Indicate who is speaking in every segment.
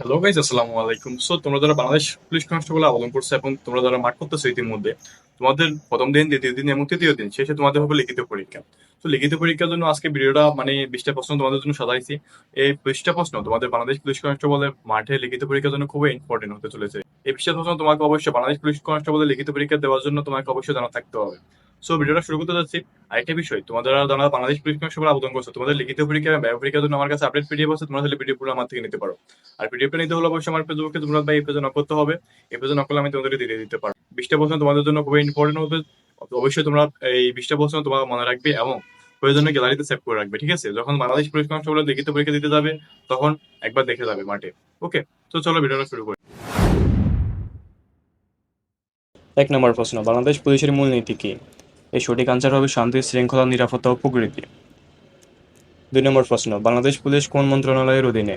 Speaker 1: Hello guys আসসালামু আলাইকুম। So তোমরা যারা বাংলাদেশ পুলিশ কনস্টেবল আবেদন করছ এবং তোমরা যারা মাঠ করতেছো ইতিমধ্যে, তোমাদের প্রথম দিন, দ্বিতীয় দিন এবং তৃতীয় দিন, শেষে তোমাদের হবে লিখিত পরীক্ষা। তো লিখিত পরীক্ষার জন্য আজকে ভিডিওটা মানে বিশটা প্রশ্ন তোমাদের জন্য সাজাইছি এই বিশটা প্রশ্ন তোমাদের বাংলাদেশ পুলিশ কনস্টেবলের মাঠে লিখিত পরীক্ষার জন্য খুবই ইম্পর্টেন্ট হতে চলেছে। এই বিশটা প্রশ্ন তোমাকে অবশ্যই বাংলাদেশ পুলিশ কনস্টেবলের লিখিত পরীক্ষা দেওয়ার জন্য তোমাকে অবশ্যই জানা থাকতে হবে। সো ভিডিওটা শুরু করতে যাচ্ছি। আরেকটা বিষয়, তোমাদের যারা বাংলাদেশ পুলিশ কনস্টেবল আবেদন করছ, তোমাদের লিখিত পরীক্ষা এবং ব্যয় পরীক্ষার জন্য আমার কাছে আপডেট পিডিএফ আছে, তোমরা তাহলে পিডিএফ পুরো আমার থেকে নিতে পারো। আর পিডিএফটা নিতে হলে অবশ্যই আমার ফেসবুকে তোমরা ভাই এই পেজে নক করতে হবে। এই পেজে নক করলে আমি তোমাদেরকে দিয়ে দিতে পারব। বিশটা প্রশ্ন তোমাদের জন্য খুবই ইম্পর্টেন্ট হবে। অবশ্যই তোমরা এই বিশটা প্রশ্ন তোমার মনে রাখবে এবং প্রয়োজনে গ্যালারিতে সেভ করে রাখবে, ঠিক আছে? যখন বাংলাদেশ পুলিশ কনস্টেবল লিখিত পরীক্ষা দিতে যাবে, তখন একবার দেখে যাবে মাঠে। ওকে তো চলো ভিডিওটা শুরু করি।
Speaker 2: এক নম্বর প্রশ্ন, বাংলাদেশ পুলিশের মূলনীতি কি? এই সঠিক আনসার হবে শান্তি, শৃঙ্খলা, নিরাপত্তা ও প্রকৃতি। দুই নম্বর প্রশ্ন, বাংলাদেশ পুলিশ কোন মন্ত্রণালয়ের অধীনে?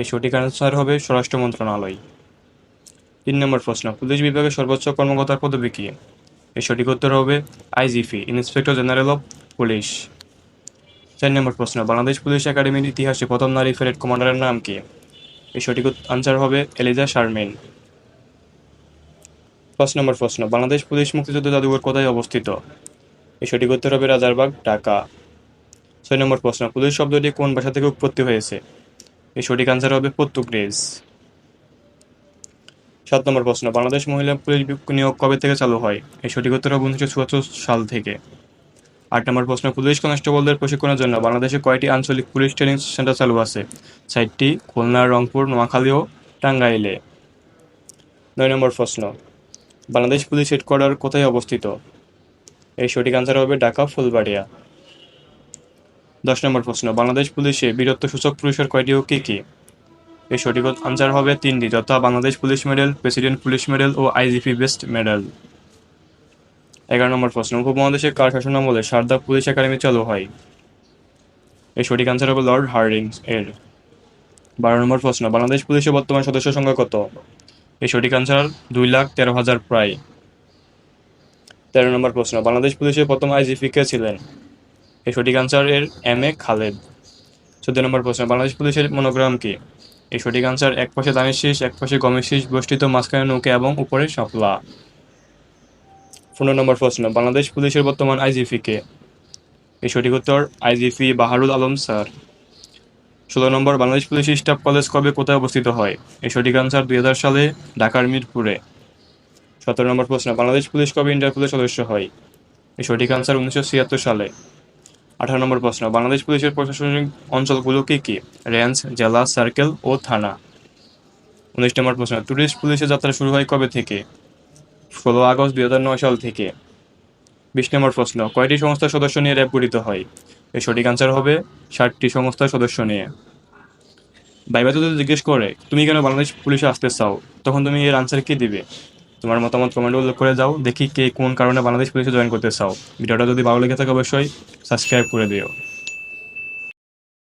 Speaker 2: এই সঠিক আনসার হবে স্বরাষ্ট্র মন্ত্রণালয়। তিন নম্বর প্রশ্ন, পুলিশ বিভাগের সর্বোচ্চ কর্মকর্তার পদবি কি? এই সঠিক উত্তর হবে IGP inspector general of police. চার নম্বর প্রশ্ন, বাংলাদেশ পুলিশ একাডেমির ইতিহাসে প্রথম নারী ফেরেট কমান্ডারের নাম কি? এই সঠিক আনসার হবে এলিজা শারমিন। পাঁচ নম্বর প্রশ্ন, বাংলাদেশ পুলিশ মুক্তিযুদ্ধ জাদুঘর কোথায় অবস্থিত? এই সঠিক উত্তর হবে রাজারবাগ, ঢাকা। ছয় নম্বর প্রশ্ন, পুলিশ শব্দটি কোন ভাষা থেকে উৎপত্তি হয়েছে? এই সঠিক আনসার হবে পর্তুগিজ। সাত নম্বর প্রশ্ন, বাংলাদেশ মহিলা পুলিশ নিয়োগ কবে থেকে চালু হয়? এই সঠিক উত্তর হবে উনিশশো চুয়াত্তর সাল থেকে। আট নম্বর প্রশ্ন, পুলিশ কনস্টেবলদের প্রশিক্ষণের জন্য বাংলাদেশে কয়টি আঞ্চলিক পুলিশ ট্রেনিং সেন্টার চালু আছে? সাইটটি খুলনা, রংপুর, নোয়াখালী ও টাঙ্গাইলে। নয় নম্বর প্রশ্ন বাংলাদেশ পুলিশ হেডকোয়ার্টার কোথায় অবস্থিত? এই সঠিক আনসার হবে ঢাকা, ফুলবাড়িয়া। দশ নম্বর প্রশ্ন, বাংলাদেশ পুলিশে বীরত্ব সূচক পুরস্কার কয়টি ও কী কী? এই সঠিক আনসার হবে তিনটি, যথা Bangladesh police medal, president police medal ও আইজিপি বেস্ট মেডেল। এগারো নম্বর প্রশ্ন উপমহাদেশের কার শাসন আমলে সারদা পুলিশ একাডেমি চালু হয়? এই সঠিক আনসার হবে লর্ড হার্ডিংস এর। বারো নম্বর প্রশ্ন, বাংলাদেশ পুলিশের বর্তমান সদস্য সংখ্যা কত? এই সঠিক আনসার দুই লাখ তেরো হাজার প্রায়। তেরো নম্বর প্রশ্ন, বাংলাদেশ পুলিশের প্রথম আইজিপি কে ছিলেন? এই সঠিক আনসার এর এম এ খালেদ। চোদ্দ নম্বর প্রশ্ন, বাংলাদেশ পুলিশের মনোগ্রাম কি? এই সঠিক আনসার এক পাশে দানের শীষ, এক পাশে গমের শীষ, বষ্টিত মাঝখানে নৌকে এবং উপরে শাপলা। পনেরো নম্বর প্রশ্ন, বাংলাদেশ পুলিশের বর্তমান আইজিপি কে? এই সঠিক উত্তর, আইজিপি বাহারুল আলম স্যার। ষোলো নম্বর, বাংলাদেশ পুলিশ স্টাফ কলেজ কবে কোথায় অবস্থিত হয়? এই সঠিক আনসার দুই হাজার সালে ঢাকার মিরপুরে। সতেরো নম্বর প্রশ্ন, বাংলাদেশ পুলিশ কবে ইন্টারপোলের সদস্য হয়? এই সঠিক আনসার উনিশশো ছিয়াত্তর সালে। আঠারো নম্বর প্রশ্ন, বাংলাদেশ পুলিশের প্রশাসনিক অঞ্চলগুলো কি কি? রেঞ্জ, জেলা সার্কেল ও থানা। উনিশ নম্বর প্রশ্ন ট্যুরিস্ট পুলিশের যাত্রা শুরু হয় কবে থেকে? ষোলো আগস্ট দুই হাজার নয় সাল থেকে। বিশ নম্বর প্রশ্ন, কয়টি সংস্থার সদস্য নিয়ে র্যাব গঠিত হয়? এর সঠিক আনসার হবে ষাটটি সংস্থার সদস্য নিয়ে। ভাইবা যদি জিজ্ঞেস করে, তুমি কেন বাংলাদেশ পুলিশে আসতে চাও? তখন তুমি এর আনসার কি দিবে? তোমার মতামত কমেন্ট উল্লেখ করে যাও, দেখি কে কোন কারণে বাংলাদেশ পুলিশে জয়েন করতে চাও। ভিডিওটা যদি ভালো লেগে থাকে অবশ্যই সাবস্ক্রাইব করে দিও।